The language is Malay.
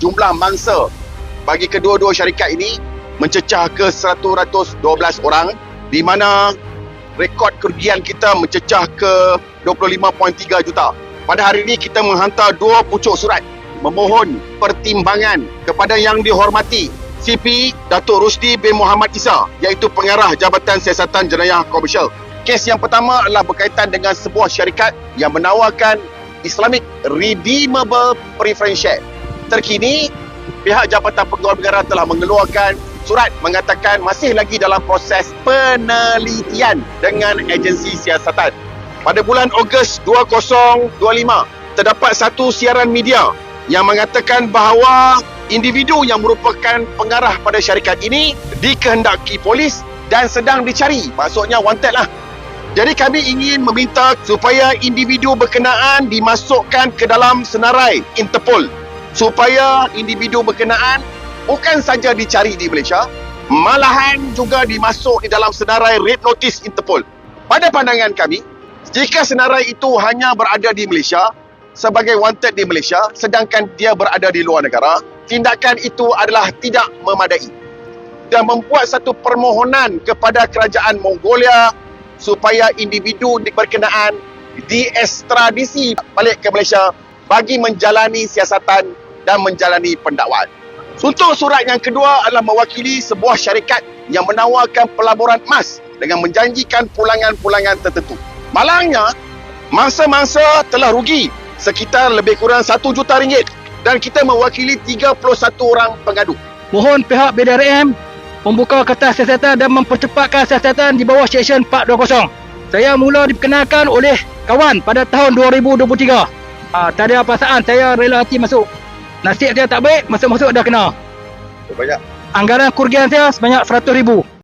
jumlah mangsa bagi kedua-dua syarikat ini mencecah ke 112 orang di mana rekod kerugian kita mencecah ke 25.3 juta. Pada hari ini kita menghantar dua pucuk surat memohon pertimbangan kepada yang dihormati CP Datuk Rusdi bin Muhammad Isa iaitu pengarah Jabatan Siasatan Jenayah Komersial. Kes yang pertama adalah berkaitan dengan sebuah syarikat yang menawarkan Islamic Redeemable Preference Share. Terkini, pihak Jabatan Pegawai Negara telah mengeluarkan surat mengatakan masih lagi dalam proses penelitian dengan agensi siasatan. Pada bulan Ogos 2025, terdapat satu siaran media yang mengatakan bahawa individu yang merupakan pengarah pada syarikat ini dikehendaki polis dan sedang dicari. Maksudnya wanted lah. Jadi kami ingin meminta supaya individu berkenaan dimasukkan ke dalam senarai Interpol supaya individu berkenaan bukan saja dicari di Malaysia malahan juga dimasuk di dalam senarai red notice Interpol. Pada pandangan kami, jika senarai itu hanya berada di Malaysia sebagai wanted di Malaysia sedangkan dia berada di luar negara, tindakan itu adalah tidak memadai dan membuat satu permohonan kepada kerajaan Mongolia supaya individu berkenaan diekstradisi balik ke Malaysia bagi menjalani siasatan dan menjalani pendakwaan. Untuk surat yang kedua adalah mewakili sebuah syarikat yang menawarkan pelaburan emas dengan menjanjikan pulangan-pulangan tertentu. Malangnya, mangsa-mangsa telah rugi sekitar lebih kurang 1 juta ringgit dan kita mewakili 31 orang pengadu. Mohon pihak BDRM membuka kertas siasatan dan mempercepatkan siasatan di bawah Seksyen 420. Saya mula diperkenalkan oleh kawan pada tahun 2023. Ah, tak ada perasaan saya rela hati masuk. Nasib saya tak baik, masuk-masuk dah kena. Banyak. Anggaran kerugian saya sebanyak 100 ribu.